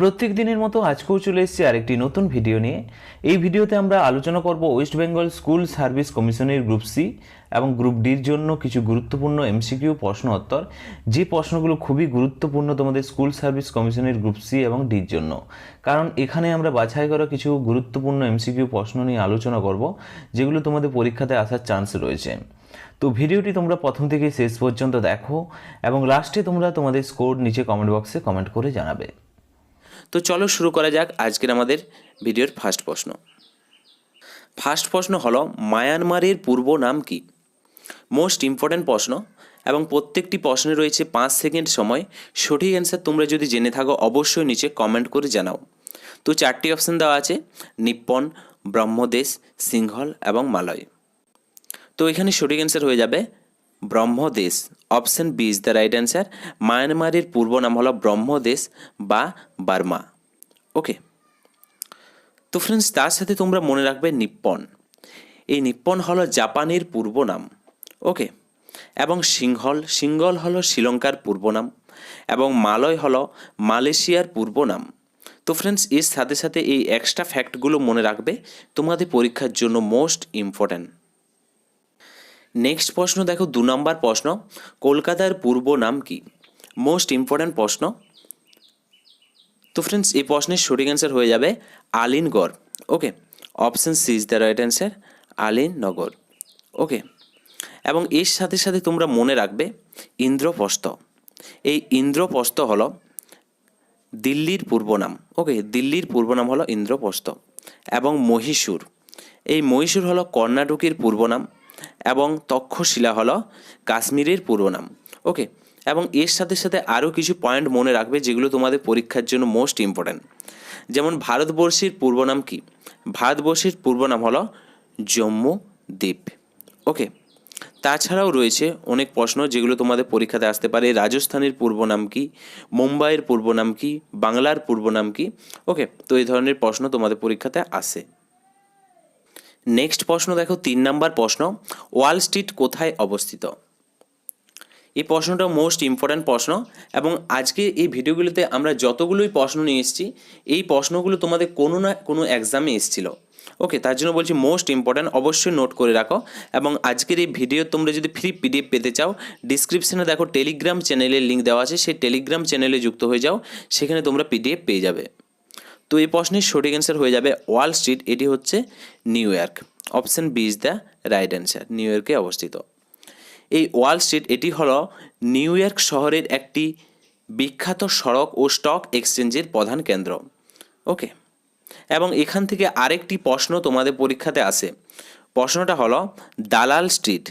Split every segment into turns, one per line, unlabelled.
প্রত্যেক দিনের মতো আজকেও চলে এসেছি আরেকটি নতুন ভিডিও নিয়ে। এই ভিডিওতে আমরা আলোচনা করব ওয়েস্ট বেঙ্গল স্কুল সার্ভিস কমিশনের গ্রুপ সি এবং গ্রুপ ডির জন্য কিছু গুরুত্বপূর্ণ এমসিকিউ প্রশ্ন উত্তর। যে প্রশ্নগুলো খুবই গুরুত্বপূর্ণ তোমাদের স্কুল সার্ভিস কমিশনের গ্রুপ সি এবং ডির জন্য। কারণ এখানে আমরা বাছাই করা কিছু গুরুত্বপূর্ণ এমসিকিউ প্রশ্ন নিয়ে আলোচনা করব, যেগুলো তোমাদের পরীক্ষাতে আসার চান্স রয়েছে। তো ভিডিওটি তোমরা প্রথম থেকে শেষ পর্যন্ত দেখো এবং লাস্টে তোমরা তোমাদের স্কোর নিচে কমেন্ট বক্সে কমেন্ট করে জানাবে।
তো চলো শুরু করা যাক আজকের আমাদের ভিডিওর ফার্স্ট প্রশ্ন। ফার্স্ট প্রশ্ন হলো, মায়ানমারের পূর্ব নাম কি? মোস্ট ইম্পর্ট্যান্ট প্রশ্ন এবং প্রত্যেকটি প্রশ্নে রয়েছে পাঁচ সেকেন্ড সময়। সঠিক অ্যান্সার তোমরা যদি জেনে থাকো, অবশ্যই নিচে কমেন্ট করে জানাও। তো চারটি অপশান দেওয়া আছে, নিপ্পন, ব্রহ্মদেশ, সিংহল এবং মালয়। তো এখানে সঠিক অ্যান্সার হয়ে যাবে Brahmadesh. Option B is the right answer মায়ানমারের পূর্ব নাম হলো ব্রহ্মদেশ বা বার্মা। ওকে তো ফ্রেন্ডস তার সাথে তোমরা মনে রাখবে নিপ্পন। এই নিপ্পন হলো জাপানের পূর্ব নাম। ওকে এবং সিংহল সিংহল হলো শ্রীলঙ্কার পূর্ব নাম। এবং মালয় হলো মালয়েশিয়ার পূর্ব নাম। তো ফ্রেন্ডস এর সাথে সাথে এই এক্সট্রা ফ্যাক্টগুলো মনে রাখবে। তোমাদের পরীক্ষার জন্য মোস্ট ইম্পর্ট্যান্ট নেক্সট প্রশ্ন দেখো, দু নম্বর প্রশ্ন, কলকাতার পূর্ব নাম কি? মোস্ট ইম্পর্ট্যান্ট প্রশ্ন। তো ফ্রেন্ডস এই প্রশ্নের সঠিক অ্যান্সার হয়ে যাবে Alinagar okay option C is the right answer Alinagar okay এবং এর সাথে সাথে তোমরা মনে রাখবে, ইন্দ্রপ্রস্থ। এই ইন্দ্রপ্রস্থ হলো দিল্লির পূর্ব নাম। ওকে দিল্লির পূর্ব নাম হলো ইন্দ্রপ্রস্থ। এবং মহীশূর। এই মহীশূর হলো কর্ণাটকের পূর্ব নাম। এবং তক্ষশিলা হলো কাশ্মীরের পূর্ব নাম। ওকে এবং এর সাথে সাথে আরও কিছু পয়েন্ট মনে রাখবে যেগুলো তোমাদের পরীক্ষার জন্য মোস্ট ইম্পর্ট্যান্ট যেমন ভারতবর্ষের পূর্ব নাম কি? ভারতবর্ষের পূর্ব নাম হলো জম্মু দ্বীপ। ওকে তাছাড়াও রয়েছে অনেক প্রশ্ন যেগুলো তোমাদের পরীক্ষাতে আসতে পারে। রাজস্থানের পূর্ব নাম কি? মুম্বাইয়ের পূর্ব নাম কি? বাংলার পূর্ব নাম কি? ওকে তো এই ধরনের প্রশ্ন তোমাদের পরীক্ষাতে আসে। নেক্সট প্রশ্ন দেখো, তিন নাম্বার প্রশ্ন, ওয়াল স্ট্রিট কোথায় অবস্থিত? এই প্রশ্নটা মোস্ট ইম্পর্ট্যান্ট প্রশ্ন এবং আজকে এই ভিডিওগুলোতে আমরা যতগুলোই প্রশ্ন নিয়ে এসেছি, এই প্রশ্নগুলো তোমাদের কোনো না কোনো এক্সামে এসেছিল। ওকে তার জন্য বলছি মোস্ট ইম্পর্ট্যান্ট, অবশ্যই নোট করে রাখো এবং আজকের এই ভিডিও তোমরা যদি ফ্রি পিডিএফ পেতে চাও ডিসক্রিপশানে দেখো টেলিগ্রাম চ্যানেলের লিঙ্ক দেওয়া আছে, সেই টেলিগ্রাম চ্যানেলে যুক্ত হয়ে যাও, সেখানে তোমরা পিডিএফ পেয়ে যাবে। তো এই প্রশ্নের সঠিক অ্যান্সার হয়ে যাবে ওয়াল স্ট্রিট, এটি হচ্ছে New York. Option B is the right answer, new ইয়র্কে অবস্থিত। এই ওয়াল স্ট্রিট, এটি হলো নিউ ইয়র্ক শহরের একটি বিখ্যাত সড়ক ও স্টক এক্সচেঞ্জের প্রধান কেন্দ্র। ওকে? এবং এখান থেকে আরেকটি প্রশ্ন তোমাদের পরীক্ষাতে আসে প্রশ্নটা হলো দালাল স্ট্রিট।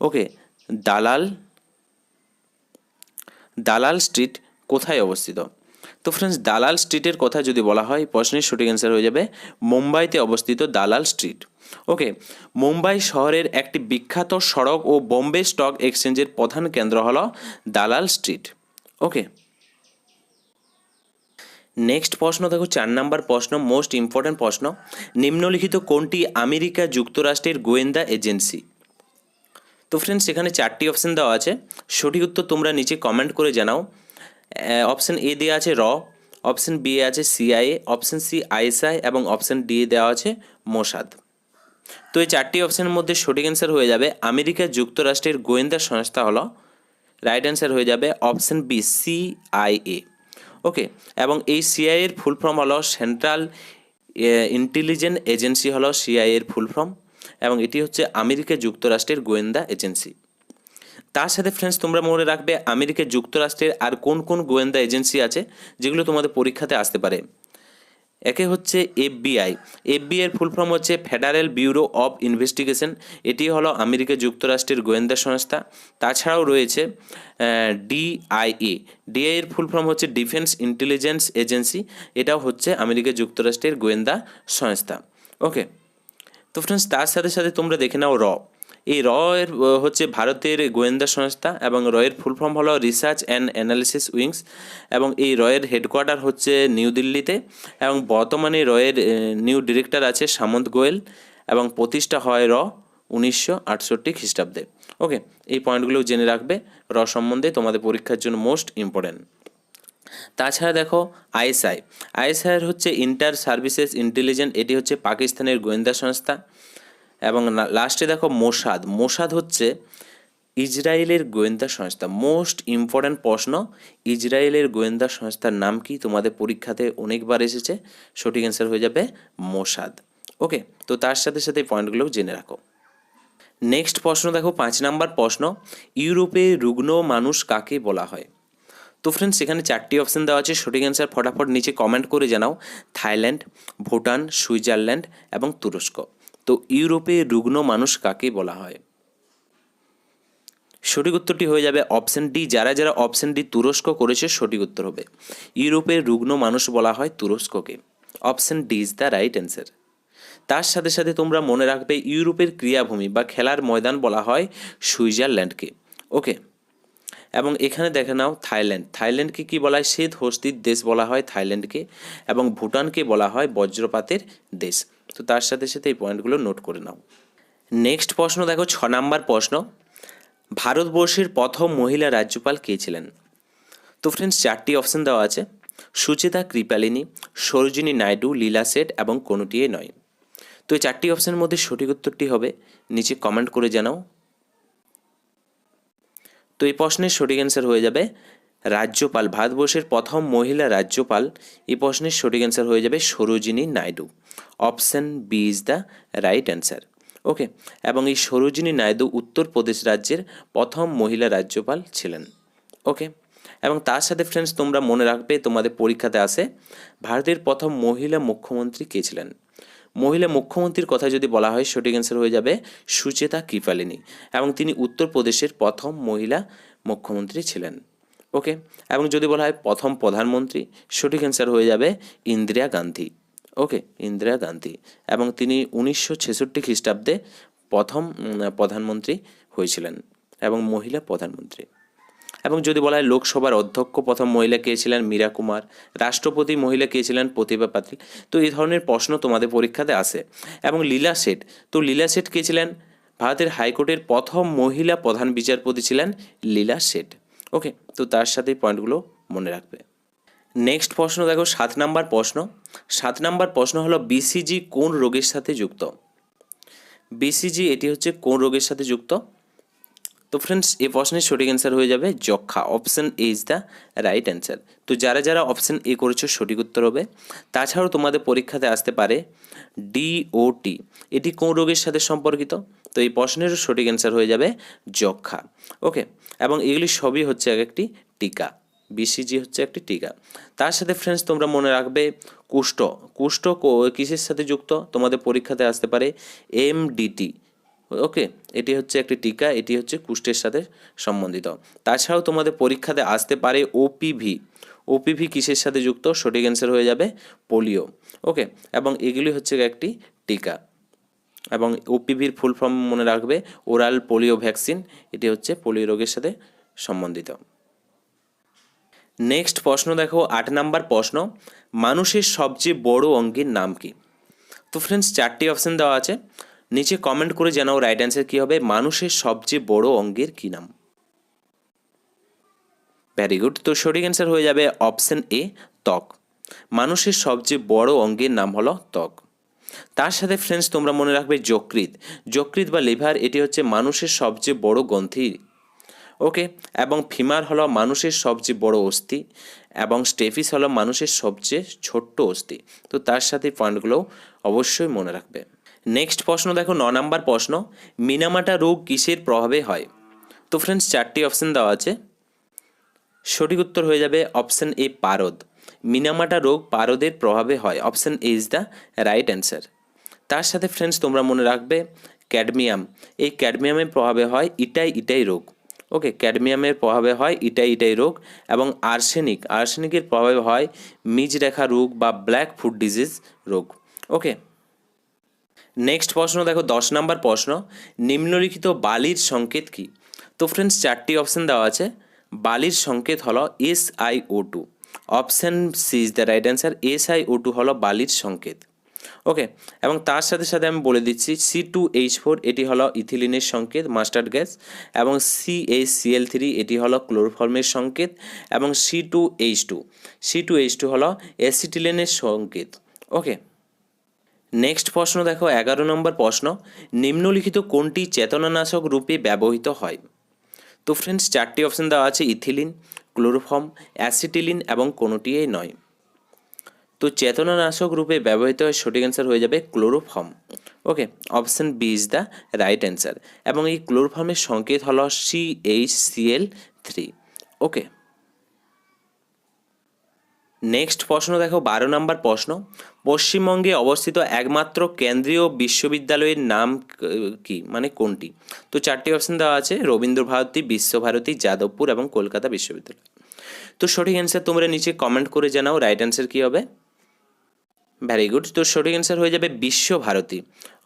ওকে? দালাল দালাল স্ট্রিট কোথায় অবস্থিত? তো ফ্রেন্ডস দালাল স্ট্রিটের কথা যদি বলা হয়, প্রশ্নের সঠিক অ্যান্সার হয়ে যাবে মুম্বাইতে অবস্থিত দালাল স্ট্রিট ওকে মুম্বাই শহরের একটি বিখ্যাত সড়ক ও বোম্বে স্টক এক্সচেঞ্জের প্রধান কেন্দ্র হল দালাল স্ট্রিট ওকে নেক্সট প্রশ্ন, দেখো চার নাম্বার প্রশ্ন মোস্ট ইম্পর্ট্যান্ট প্রশ্ন, নিম্নলিখিত কোনটি আমেরিকা যুক্তরাষ্ট্রের গোয়েন্দা এজেন্সি? তো ফ্রেন্ডস এখানে চারটি অপশন দেওয়া আছে। সঠিক উত্তর তোমরা নিচে কমেন্ট করে জানাও। অপশন এ দেওয়া আছে র অপশন বি আছে সিআইএ অপশন সি আইএসআই এবং অপশন ডি দেওয়া আছে মোসাদ তো এই চারটি অপশনের মধ্যে সঠিক অ্যান্সার হয়ে যাবে আমেরিকা যুক্তরাষ্ট্রের গোয়েন্দা সংস্থা হলো রাইট অ্যান্সার হয়ে যাবে অপশন বি সিআইএ ওকে এবং এই সিআই এর ফুল ফর্ম হলো সেন্ট্রাল ইন্টেলিজেন্ট এজেন্সি হলো সিআই এর ফুল ফর্ম এবং এটি হচ্ছে আমেরিকা যুক্তরাষ্ট্রের গোয়েন্দা এজেন্সি তার সাথে ফ্রেন্ডস তোমরা মনে রাখবে আমেরিকা যুক্তরাষ্ট্রের আর কোন কোন গোয়েন্দা এজেন্সি আছে যেগুলো তোমাদের পরীক্ষাতে আসতে পারে। একে হচ্ছে এফবিআই। এফবিআই এর ফুল ফর্ম হচ্ছে ফেডারেল ব্যুরো অফ ইনভেস্টিগেশন এটি হলো আমেরিকা যুক্তরাষ্ট্রের গোয়েন্দা সংস্থা। তাছাড়াও রয়েছে ডিআইএ। ডিআই এর ফুল ফর্ম হচ্ছে ডিফেন্স ইন্টেলিজেন্স এজেন্সি এটাও হচ্ছে আমেরিকা যুক্তরাষ্ট্রের গোয়েন্দা সংস্থা। ওকে তো ফ্রেন্ডস তার সাথে সাথে তোমরা দেখে নাও র। এই র এর হচ্ছে ভারতের গোয়েন্দা সংস্থা এবং র এর ফুল ফর্ম হলো রিসার্চ অ্যান্ড অ্যানালিসিস উইংস এবং এই র এর হেডকোয়ার্টার হচ্ছে নিউ দিল্লিতে এবং বর্তমানে র এর নিউ ডিরেক্টর আছে সামন্ত গোয়েল এবং প্রতিষ্ঠা হয় র উনিশশো আটষট্টি খ্রিস্টাব্দে। ওকে, এই পয়েন্টগুলো জেনে রাখবে। র সম্বন্ধে তোমাদের পরীক্ষার জন্য মোস্ট ইম্পর্ট্যান্ট তাছাড়া দেখো আইএসআই। আইএসআইয়ের হচ্ছে ইন্টার সার্ভিসেস ইন্টেলিজেন্ট এটি হচ্ছে পাকিস্তানের গোয়েন্দা সংস্থা। এবং লাস্টে দেখো মোসাদ মোসাদ হচ্ছে ইসরায়েলের গোয়েন্দা সংস্থা। মোস্ট ইম্পর্ট্যান্ট প্রশ্ন ইসরায়েলের গোয়েন্দা সংস্থার নাম কি? তোমাদের পরীক্ষাতে অনেকবার এসেছে। সঠিক অ্যান্সার হয়ে যাবে মোসাদ ওকে, তো তার সাথে সাথে এই পয়েন্টগুলোও জেনে রাখো। নেক্সট প্রশ্ন দেখো, পাঁচ নাম্বার প্রশ্ন, ইউরোপে রুগ্ন মানুষ কাকে বলা হয়? তো ফ্রেন্ডস এখানে চারটি অপশান দেওয়া আছে। সঠিক অ্যান্সার ফটাফট নিচে কমেন্ট করে জানাও। থাইল্যান্ড, ভুটান, সুইজারল্যান্ড এবং তুরস্ক। তো ইউরোপে রুগ্ন মানুষ কাকে বলা হয়? সঠিক উত্তরটি হয়ে যাবে অপশন ডি। যারা যারা অপশন ডি তুরস্ক করেছে, সঠিক উত্তর হবে। ইউরোপের রুগ্ন মানুষ বলা হয় তুরস্ককে। Option D is the right answer. তার সাথে সাথে তোমরা মনে রাখবে ইউরোপের ক্রীড়াভূমি বা খেলার ময়দান বলা হয় সুইজারল্যান্ডকে। ওকে? এবং এখানে দেখে নাও থাইল্যান্ড। থাইল্যান্ডকে কি বলা হয়? শ্বেত হস্তির দেশ বলা হয় থাইল্যান্ডকে। এবং ভুটানকে বলা হয় বজ্রপাতের দেশ। তো তার সাথে সাথে এই পয়েন্টগুলো নোট করে নাও। নেক্সট প্রশ্ন দেখো, ছ নাম্বার প্রশ্ন। ভারতবর্ষের প্রথম মহিলা রাজ্যপাল কে ছিলেন? তো ফ্রেন্ডস চারটি অপশন দেওয়া আছে। সুচেতা কৃপালিনী, সরোজিনী নাইডু, লীলা সেট এবং কোনোটিই নয়। তো এই চারটি অপশনের মধ্যে সঠিক উত্তরটি হবে, নিচে কমেন্ট করে জানাও। তো এই প্রশ্নের সঠিক অ্যান্সার হয়ে যাবে, রাজ্যপাল, ভারতবর্ষের প্রথম মহিলা রাজ্যপাল। এই প্রশ্নের সঠিক অ্যান্সার হয়ে যাবে Sarojini Naidu. Option B is the right answer. Okay, এবং এই সরোজিনী নাইডু উত্তরপ্রদেশ রাজ্যের প্রথম মহিলা রাজ্যপাল ছিলেন। ওকে, এবং তার সাথে ফ্রেন্ডস তোমরা মনে রাখবে, তোমাদের পরীক্ষাতে আসে ভারতের প্রথম মহিলা মুখ্যমন্ত্রী কে ছিলেন? মহিলা মুখ্যমন্ত্রীর কথা যদি বলা হয়, সঠিক অ্যান্সার হয়ে যাবে সুচেতা কৃপালিনী, এবং তিনি উত্তরপ্রদেশের প্রথম মহিলা মুখ্যমন্ত্রী ছিলেন। ওকে, এবং যদি বলা হয় প্রথম প্রধানমন্ত্রী, সঠিক অ্যান্সার হয়ে যাবে ইন্দিরা গান্ধী। ওকে, ইন্দিরা গান্ধী। এবং তিনি উনিশশো ছেষট্টি খ্রিস্টাব্দে প্রথম প্রধানমন্ত্রী হয়েছিলেন এবং মহিলা প্রধানমন্ত্রী। এবং যদি বলা হয় লোকসভার অধ্যক্ষ, প্রথম মহিলা কে ছিলেন? মীরা কুমার। রাষ্ট্রপতি মহিলা কে ছিলেন? প্রতিভা পাতিল। তো এই ধরনের প্রশ্ন তোমাদের পরীক্ষাতে আসে। এবং লীলা শেঠ তো লীলা শেঠ কে ছিলেন? ভারতের হাইকোর্টের প্রথম মহিলা প্রধান বিচারপতি ছিলেন লীলা শেঠ ওকে, তো তার সাথে পয়েন্টগুলো মনে রাখবে। নেক্সট প্রশ্ন, দেখো, সাত নাম্বার প্রশ্ন। সাত নাম্বার প্রশ্ন হলো বিসিজি কোন রোগের সাথে যুক্ত? বিসিজি এটি হচ্ছে কোন রোগের সাথে যুক্ত? তো ফ্রেন্ডস এই প্রশ্নের সঠিক অ্যান্সার হয়ে যাবে যক্ষা। Option A is the right answer তো যারা যারা অপশন এ করেছ, সঠিক উত্তর হবে। তাছাড়াও তোমাদের পরীক্ষাতে আসতে পারে ডিওটি এটি কোন রোগের সাথে সম্পর্কিত? তো এই প্রশ্নেরও সঠিক অ্যান্সার হয়ে যাবে যক্ষা। ওকে এবং এগুলি সবই হচ্ছে এক একটি টিকা। বিসিজি হচ্ছে একটি টিকা। তার সাথে ফ্রেন্ডস তোমরা মনে রাখবে কুষ্ঠ। কুষ্ঠ কিসের সাথে যুক্ত? তোমাদের পরীক্ষাতে আসতে পারে এমডিটি ওকে এটি হচ্ছে একটি টিকা, এটি হচ্ছে কুষ্ঠের সাথে সম্বন্ধিত। তাছাড়াও তোমাদের পরীক্ষাতে আসতে পারে ওপিভি ওপিভি কিসের সাথে যুক্ত? সঠিক অ্যান্সার হয়ে যাবে পোলিও। ওকে এবং এগুলি হচ্ছে একটি টিকা। এবং ওপিভির ফুল ফর্ম মনে রাখবে ওরাল পোলিও ভ্যাকসিন এটি হচ্ছে পোলিও রোগের সাথে সম্বন্ধিত। নেক্সট প্রশ্ন দেখো, আট নাম্বার প্রশ্ন, মানুষের সবচেয়ে বড় অঙ্গের নাম কি? তো ফ্রেন্ডস চারটি অপশান দেওয়া আছে। নিচে কমেন্ট করে জানাও রাইট অ্যান্সার কী হবে, মানুষের সবচেয়ে বড় অঙ্গের কী নাম? ভেরি গুড তো সঠিক অ্যান্সার হয়ে যাবে অপশান এ ত্বক। মানুষের সবচেয়ে বড় অঙ্গের নাম হলো ত্বক। তার সাথে ফ্রেন্ডস তোমরা মনে রাখবে যকৃৎ। যকৃত বা লিভার এটি হচ্ছে মানুষের সবচেয়ে বড় গ্রন্থি ওকে, এবং ফিমার হলো মানুষের সবচেয়ে বড় অস্থি, এবং স্টেফিস হলো মানুষের সবচেয়ে ছোট্ট অস্থি। তো তার সাথে পয়েন্টগুলো অবশ্যই মনে রাখবে। নেক্সট প্রশ্ন দেখো, ন নাম্বার প্রশ্ন, মিনামাটা রোগ কিসের প্রভাবে হয়? তো ফ্রেন্ডস চারটি অপশন দেওয়া আছে। সঠিক উত্তর হয়ে যাবে অপশন এ পারদ। মিনামাটা রোগ পারদের প্রভাবে হয়। Option A is the right answer তার সাথে ফ্রেন্ডস তোমরা মনে রাখবে, ক্যাডমিয়াম। এই ক্যাডমিয়ামের প্রভাবে হয় ইটাই ইটাই রোগ। ওকে, ক্যাডমিয়ামের প্রভাবে হয় ইটাই ইটাই রোগ এবং আর্সেনিক। আর্সেনিকের প্রভাবে হয় মিজরেখা রোগ বা ব্ল্যাক ফুড ডিজিজ রোগ। ওকে, নেক্সট প্রশ্ন, দেখো দশ নম্বর প্রশ্ন, নিম্নলিখিত বালির সংকেত কি? তো ফ্রেন্ডস চারটি অপশন দেওয়া আছে। বালির সংকেত হলো S I O two option C is the right answer S I O two হলো বালির সংকেত। ওকে এবং তার সাথে সাথে আমি বলে দিচ্ছি সি টু এইচ ফোর এটি হলো ইথিলিনের সংকেত, মাস্টার্ড গ্যাস, এবং সি এইচ সিএল থ্রি এটি হলো ক্লোরোফর্মের সংকেত, এবং C two H two C two H two হলো অ্যাসিটিলিনের সংকেত। ওকে নেক্সট প্রশ্ন দেখো, এগারো নম্বর প্রশ্ন, নিম্নলিখিত কোনটি চেতনানাশক রূপে ব্যবহৃত হয়? তো ফ্রেন্ডস চারটি অপশন দেওয়া আছে, ইথিলিন, ক্লোরোফর্ম, অ্যাসিটিলিন, এবং কোনোটিই নয়। তো চেতনানাশক রূপে ব্যবহৃত হয় সঠিক অ্যান্সার হয়ে যাবে chloroform okay option B is the right answer এবং এই ক্লোরোফর্মের সংকেত হলো C H three okay next প্রশ্ন দেখো, বারো নম্বর প্রশ্ন। পশ্চিমবঙ্গে অবস্থিত একমাত্র কেন্দ্রীয় বিশ্ববিদ্যালয়ের নাম ক- মানে কোনটি? তো চারটি অপশন দেওয়া আছে, রবীন্দ্র ভারতী বিশ্বভারতী যাদবপুর এবং কলকাতা বিশ্ববিদ্যালয়। তো সঠিক অ্যান্সার তোমরা নিচে কমেন্ট করে জানাও রাইট অ্যান্সার কী হবে? ভ্যারি গুড তো সঠিক অ্যান্সার হয়ে যাবে Visva Bharati.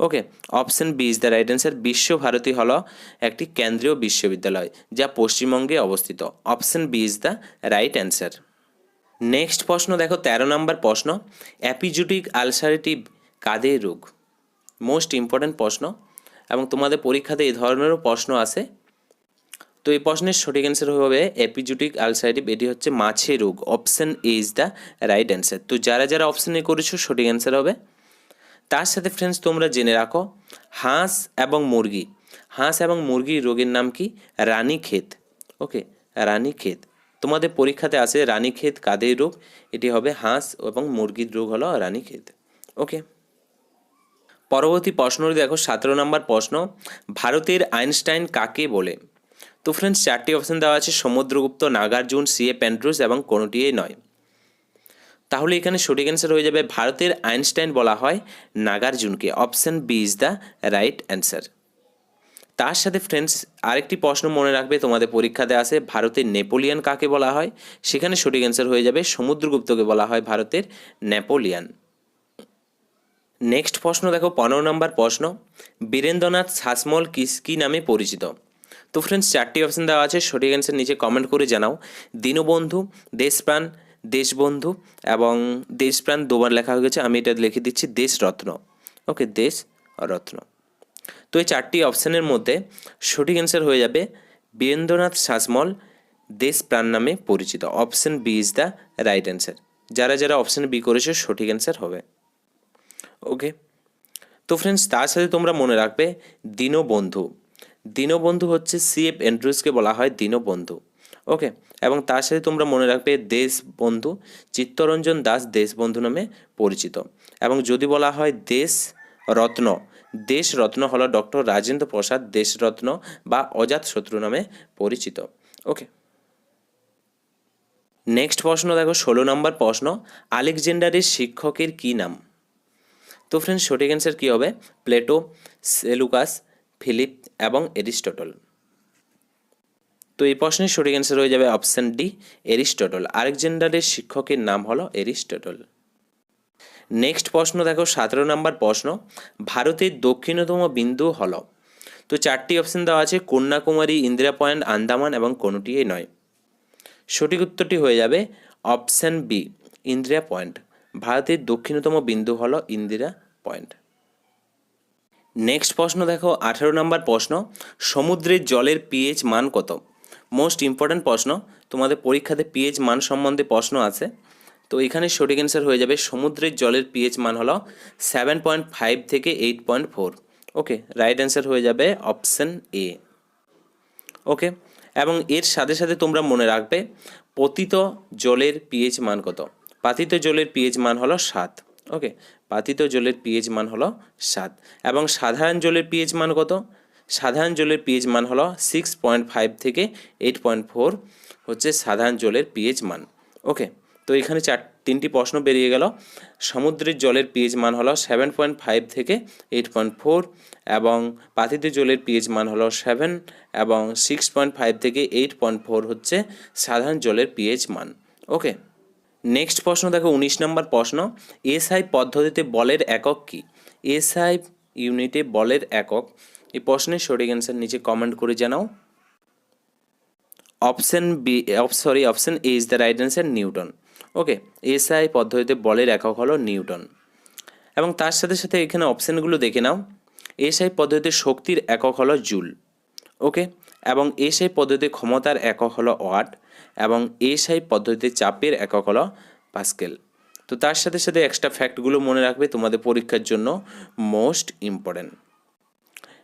Okay option B is the right answer Visva Bharati হলো একটি কেন্দ্রীয় বিশ্ববিদ্যালয় যা পশ্চিমবঙ্গে অবস্থিত। Option B is the right answer next প্রশ্ন, দেখো, তেরো নম্বর প্রশ্ন। অ্যাপিজুটিক আলসারেটিভ কাদের রোগ? মোস্ট ইম্পর্ট্যান্ট প্রশ্ন। এবং তোমাদের পরীক্ষাতে এই ধরনেরও প্রশ্ন আসে তো এই প্রশ্নের সঠিক অ্যান্সার হবে এপিজুটিক আলসারেটিভ এটি হচ্ছে মাছের রোগ। Option A is the right answer তো যারা যারা অপশন এ করেছ, সঠিক অ্যান্সার হবে। তার সাথে ফ্রেন্ডস তোমরা জেনে রাখো, হাঁস এবং মুরগি। হাঁস এবং মুরগির রোগের নাম কি? রানী রানীক্ষেত। ওকে রানী রানীক্ষেত। তোমাদের পরীক্ষাতে আসে রানীক্ষেত কাদের রোগ? এটি হবে হাঁস এবং মুরগির রোগ হলো রানী রানীক্ষেত। ওকে পরবর্তী প্রশ্নটি দেখো, সতেরো নম্বর প্রশ্ন, ভারতের আইনস্টাইন কাকে বলে? তো ফ্রেন্ডস চারটি অপশন দেওয়া আছে। সমুদ্রগুপ্ত, নাগার্জুন, সি এ প্যান্ট্রুস এবং কোনোটিই নয়। তাহলে এখানে সঠিক অ্যান্সার হয়ে যাবে। ভারতের আইনস্টাইন বলা হয় নাগার্জুনকে। Option B is the right answer তার সাথে ফ্রেন্ডস আরেকটি প্রশ্ন মনে রাখবে, তোমাদের পরীক্ষাতে আসে ভারতের নেপোলিয়ান কাকে বলা হয়? সেখানে সঠিক অ্যান্সার হয়ে যাবে। সমুদ্রগুপ্তকে বলা হয় ভারতের নেপোলিয়ান। নেক্সট প্রশ্ন দেখো, পনেরো নম্বর প্রশ্ন। বীরেন্দ্রনাথ শাসমল কিস কী নামে পরিচিত? তো ফ্রেন্ডস চারটি অপশান দেওয়া আছে, সঠিক অ্যান্সার নিচে কমেন্ট করে জানাও। দীনবন্ধু, দেশপ্রাণ, দেশবন্ধু এবং দেশপ্রাণ দুবার লেখা হয়ে গেছে, আমি এটা লিখে দিচ্ছি, দেশরত্ন। ওকে দেশ রত্ন তো এই চারটি অপশানের মধ্যে সঠিক অ্যান্সার হয়ে যাবে, বীরেন্দ্রনাথ শাসমল, দেশপ্রাণ নামে পরিচিত। Option B is the right answer যারা যারা অপশান বি করেছে, সঠিক অ্যান্সার হবে। ওকে তো ফ্রেন্ডস তার সাথে তোমরা মনে রাখবে, দীনবন্ধু। দীনবন্ধু হচ্ছে সিএফ এন্ট্রুসকে বলা হয় দীনবন্ধু। ওকে এবং তার সাথে তোমরা মনে রাখবে দেশবন্ধু, চিত্তরঞ্জন দাস দেশবন্ধু নামে পরিচিত। এবং যদি বলা হয় দেশ রত্ন দেশ রত্ন হলো ডক্টর রাজেন্দ্র প্রসাদ দেশরত্ন বা অজাত শত্রু নামে পরিচিত। ওকে নেক্সট প্রশ্ন দেখো, ষোলো নম্বর প্রশ্ন, আলেকজান্ডারের শিক্ষকের কী নাম? তো ফ্রেন্ডস সঠিক অ্যান্সার কী হবে? প্লেটো, সেলুকাস ফিলিপ এবং এরিস্টটল। তো এই প্রশ্নের সঠিক অ্যান্সার হয়ে যাবে অপশন ডি এরিস্টটল। আলেকজান্ডারের শিক্ষকের নাম হলো এরিস্টটল। নেক্সট প্রশ্ন দেখো, সতেরো নম্বর প্রশ্ন, ভারতের দক্ষিণতম বিন্দু হল। তো চারটি অপশন দেওয়া আছে, কন্যাকুমারী, ইন্দিরা পয়েন্ট, আন্দামান এবং কোনোটিই নয়। সঠিক উত্তরটি হয়ে যাবে অপশন বি ইন্দিরা পয়েন্ট। ভারতের দক্ষিণতম বিন্দু হল ইন্দিরা পয়েন্ট। নেক্সট প্রশ্ন দেখো, আঠেরো নম্বর প্রশ্ন, সমুদ্রের জলের পিএইচ মান কত? মোস্ট ইম্পর্ট্যান্ট প্রশ্ন, তোমাদের পরীক্ষাতে পিএইচ মান সম্বন্ধে প্রশ্ন আছে। তো এখানে সঠিক অ্যান্সার হয়ে যাবে, সমুদ্রের জলের পিএইচ মান হলো সেভেন পয়েন্ট ফাইভ থেকে eight point four okay right answer হয়ে যাবে অপশন এ ওকে এবং এর সাথে সাথে তোমরা মনে রাখবে, পতিত জলের পিএইচ মান কত? পাতিত জলের পিএইচ মান হলো সাত। ওকে পাতিত জলের পিএইচ মান হলো সাত। এবং সাধারণ জলের পিএইচ মান কত? সাধারণ জলের পিএইচ মান হলো সিক্স পয়েন্ট ফাইভ থেকে এইট পয়েন্ট ফোর হচ্ছে সাধারণ জলের পিএইচ মান। ওকে তো এখানে চার, তিনটি প্রশ্ন বেরিয়ে গেল। সমুদ্রের জলের পিএইচ মান হলো সেভেন পয়েন্ট ফাইভ থেকে এইট পয়েন্ট ফোর এবং পাতিত জলের পিএইচ মান হলো সেভেন এবং সিক্স পয়েন্ট ফাইভ থেকে এইট পয়েন্ট ফোর হচ্ছে সাধারণ জলের পিএইচ মান। ওকে নেক্সট প্রশ্ন দেখো, উনিশ নম্বর প্রশ্ন। এসআই পদ্ধতিতে বলের একক কি? এসআই ইউনিটে বলের একক। এই প্রশ্নের সঠিক অ্যান্সার নিচে কমেন্ট করে জানাও। Option B sorry option A is the right answer Newton okay SI পদ্ধতিতে বলের একক হলো নিউটন। এবং তার সাথে সাথে এখানে অপশানগুলো দেখে নাও। এসআই পদ্ধতিতে শক্তির একক হলো জুল। ওকে এবং এসআই পদ্ধতিতে ক্ষমতার একক হলো ওয়াট এবং এসআই পদ্ধতিতে চাপের একক হলো পাস্কেল। তো তার সাথে সাথে এক্সট্রা ফ্যাক্টগুলো মনে রাখবে তোমাদের পরীক্ষার জন্য মোস্ট ইম্পর্ট্যান্ট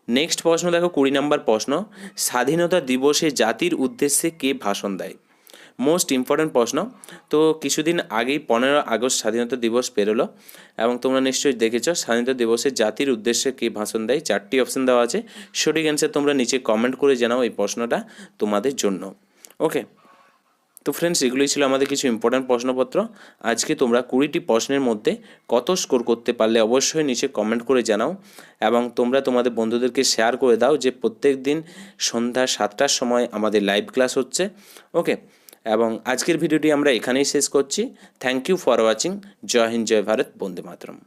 নেক্সট প্রশ্ন দেখো, কুড়ি নম্বর প্রশ্ন, স্বাধীনতা দিবসে জাতির উদ্দেশ্যে কে ভাষণ দেয়? মোস্ট ইম্পর্ট্যান্ট প্রশ্ন। তো কিছুদিন আগেই পনেরো আগস্ট স্বাধীনতা দিবস পেরোলো এবং তোমরা নিশ্চয়ই দেখেছ, স্বাধীনতা দিবসে জাতির উদ্দেশ্যে কী ভাষণ দেয়, চারটি অপশন দেওয়া আছে। সঠিক অ্যান্সার তোমরা নিচে কমেন্ট করে জানাও এই প্রশ্নটা তোমাদের জন্য। ওকে তো ফ্রেন্ডস এগুলোই ছিল আমাদের কিছু ইম্পর্ট্যান্ট প্রশ্নপত্র। আজকে তোমরা কুড়িটি প্রশ্নের মধ্যে কত স্কোর করতে পারলে অবশ্যই নিচে কমেন্ট করে জানাও এবং তোমরা তোমাদের বন্ধুদেরকে শেয়ার করে দাও যে প্রত্যেক দিন সন্ধ্যা সাতটার সময় আমাদের লাইভ ক্লাস হচ্ছে। ওকে এবং আজকের ভিডিওটি আমরা এখানেই শেষ করছি। থ্যাংক ইউ ফর ওয়াচিং জয় হিন্দ, জয় ভারত, বন্দে মাতরম।